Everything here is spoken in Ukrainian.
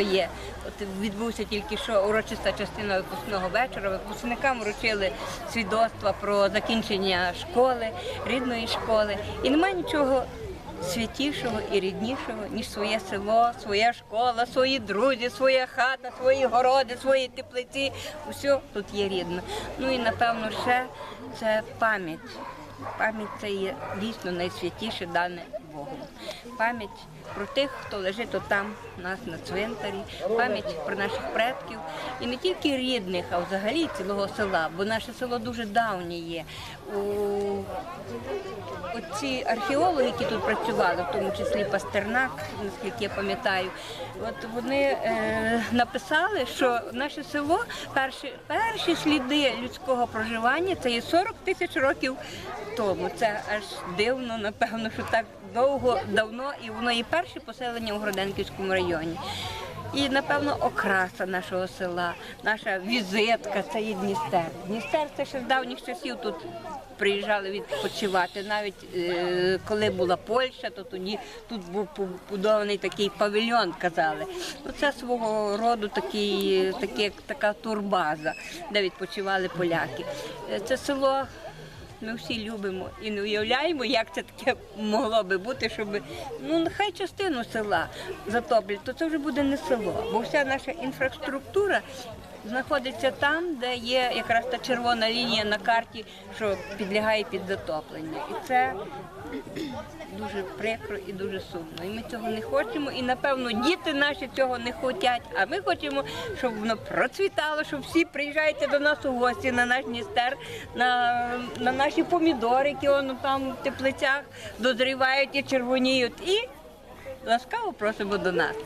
місто є. От відбувся тільки що урочиста частина випускного вечора. Випускникам вручили свідоцтва про закінчення школи, рідної школи. І немає нічого святішого і ріднішого, ніж своє село, своя школа, свої друзі, своя хата, свої городи, свої теплиці. Усе тут є рідно. Ну і напевно ще це пам'ять. Пам'ять це є дійсно найсвятіше дане Богом. Пам'ять про тих, хто лежить отам у нас на цвинтарі, пам'ять про наших предків і не тільки рідних, а взагалі цілого села, бо наше село дуже давнє є. Оці археологи, які тут працювали, в тому числі Пастернак, наскільки я пам'ятаю, от вони е, написали, що наше село перші, перші сліди людського проживання це є 40 тисяч років тому. Це аж дивно, напевно, що так довго, давно, і воно і перше поселення у Гроденківському районі. І, напевно, окраса нашого села, наша візитка це є Дністер. Дністер це ще з давніх часів тут приїжджали відпочивати. Навіть е, коли була Польща, то тоді тут був побудований такий павільйон, казали. Ну, це свого роду такий, такий, така турбаза, де відпочивали поляки. Е, Це село ми всі любимо і не уявляємо, як це таке могло би бути, щоб ну нехай частину села затоплять, то це вже буде не село, бо вся наша інфраструктура знаходиться там, де є якраз та червона лінія на карті, що підлягає під затоплення. І це дуже прикро і дуже сумно. І ми цього не хочемо. І напевно діти наші цього не хочуть. А ми хочемо, щоб воно процвітало, щоб всі приїжджайте до нас у гості на наш Дністер, на, на наші помідори, які воно там в теплицях дозрівають і червоніють. І ласкаво просимо до нас.